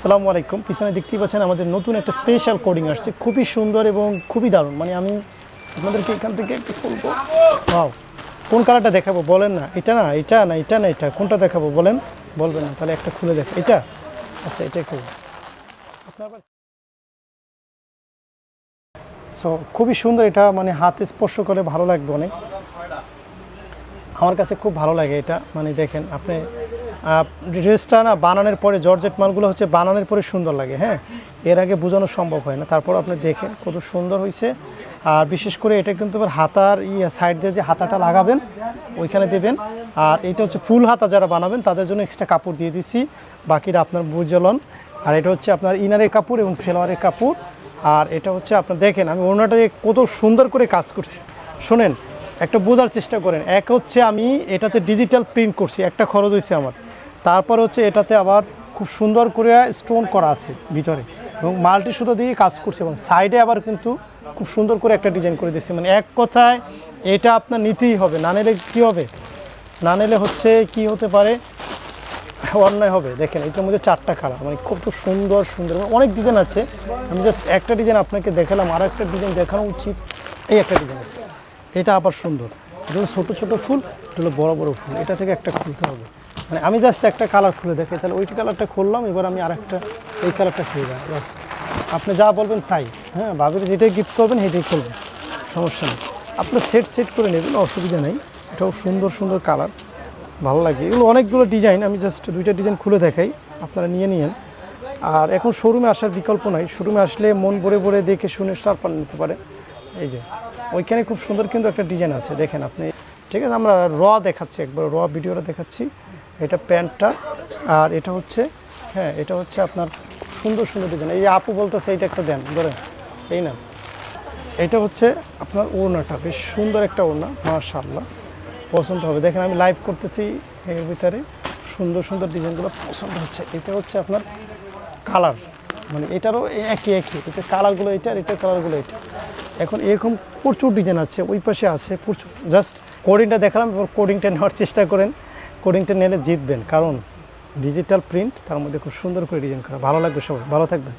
আসসালামু আলাইকুম। পিছনে দেখতেই পাচ্ছেন আমাদের নতুন একটা স্পেশাল কোডিং আসছে। খুবই সুন্দর এবং খুবই দারুণ। মানে আমি আপনাদেরকে এখান থেকে একটু খুলবো। ওয়াও কোন কালারটা দেখাবো? বলেন না। এটা না এটা না এটা না, এটা। কোনটা দেখাবো? বলেন। বলবেন না, তাহলে একটা খুলে দেখ। এটা? আচ্ছা এটাই খুব আপনার সো খুবই সুন্দর এটা। মানে হাতে স্পর্শ করে ভালো লাগবে অনেক। আমার কাছে খুব ভালো লাগে এটা। মানে দেখেন, আপনি ড্রেসটা না বানানোর পরে জর্জেট মালগুলো হচ্ছে বানানোর পরে সুন্দর লাগে হ্যাঁ? এর আগে বোঝানো সম্ভব হয় না। তারপর আপনি দেখেন কত সুন্দর হয়েছে আর বিশেষ করে এটা কিন্তু আবার হাতার ইয়ে সাইড দিয়ে যে হাতাটা লাগাবেন, ওইখানে দেবেন। আর এটা হচ্ছে ফুল হাতা যারা বানাবেন, তাদের জন্য এক্সট্রা কাপড় দিয়ে দিছি। বাকিটা আপনার বুঝলন। আর এটা হচ্ছে আপনার ইনারের কাপড় এবং সেলোয়ারের কাপড়। আর এটা হচ্ছে আপনার দেখেন, আমি ওনাটাকে কত সুন্দর করে কাজ করছি। শোনেন, একটা বোঝার চেষ্টা করেন। এক হচ্ছে আমি এটাতে ডিজিটাল প্রিন্ট করছি, একটা খরচ হয়েছে আমার। তারপর হচ্ছে এটাতে আবার খুব সুন্দর করে স্টোন করা আছে ভিতরে এবং মাল্টি সুতো দিয়ে কাজ করছে এবং সাইডে আবার কিন্তু খুব সুন্দর করে একটা ডিজাইন করে দিচ্ছে মানে এক কথায় এটা আপনার নিতেই হবে, না নিলে কী হবে? না নিলে হচ্ছে কি হতে পারে? অন্যায় হবে। দেখেন, এটার মধ্যে চারটা কালার মানে খুব তো সুন্দর সুন্দর। মানে অনেক ডিজাইন আছে। আমি জাস্ট একটা ডিজাইন আপনাকে দেখালাম আর একটা ডিজাইন দেখানো উচিত। এই একটা ডিজাইন আছে। এটা আবার সুন্দর। ছোটো ছোটো ফুল, এটা হলো বড় বড় ফুল। এটা থেকে একটা খুলতে হবে। মানে আমি জাস্ট একটা কালার খুলে দেখি। তাহলে ওই কালারটা খুললাম, এবার আমি আর একটা এই কালারটা খুলে দেয় ব্যাস আপনি যা বলবেন তাই। হ্যাঁ ভাবির যেটাই গিফট করবেন, সেটাই খুলবেন সমস্যা নেই। আপনার সেট সেট করে নেবেন, অসুবিধা নেই। এটাও সুন্দর সুন্দর কালার ভালো লাগে। এগুলো অনেকগুলো ডিজাইন আমি জাস্ট দুইটা ডিজাইন খুলে দেখাই। আপনারা নিয়ে নিয়েন। আর এখন শোরুমে আসার বিকল্প নাই। শোরুমে আসলে মন ভরে ভরে দেখে শুনে তারপর নিতে পারে। এই যে, ওইখানে খুব সুন্দর কিন্তু একটা ডিজাইন আছে। দেখেন আপনি। ঠিক আছে, আমরা র দেখাচ্ছি, একবার র ভিডিওটা দেখাচ্ছি। এটা প্যান্টটা, আর এটা হচ্ছে হ্যাঁ এটা হচ্ছে আপনার সুন্দর সুন্দর ডিজাইন এই আপু বলতেছে, এইটা একটা দেন, ধরেন, এই না এটা হচ্ছে আপনার ওড়নাটা, বেশ সুন্দর একটা ওড়না, মাশাআল্লাহ। পছন্দ হবে। দেখেন, আমি লাইভ করতেছি এর ভিতরে, সুন্দর সুন্দর ডিজাইনগুলো পছন্দ হচ্ছে। এটা হচ্ছে আপনার কালার মানে এটারও একই একই। এটা কালারগুলো এটা, আর এটার কালারগুলো এটা। এখন এরকম প্রচুর ডিজাইন আছে, ওই পাশে আছে প্রচুর। জাস্ট কোডিংটা দেখালাম, এবার কোডিংটা নেওয়ার চেষ্টা করেন। কোডিংটা নিলে জিতবেন, কারণ ডিজিটাল প্রিন্ট তার মধ্যে খুব সুন্দর করে ডিজাইন করা। ভালো লাগবে সবাই, ভালো থাকবেন।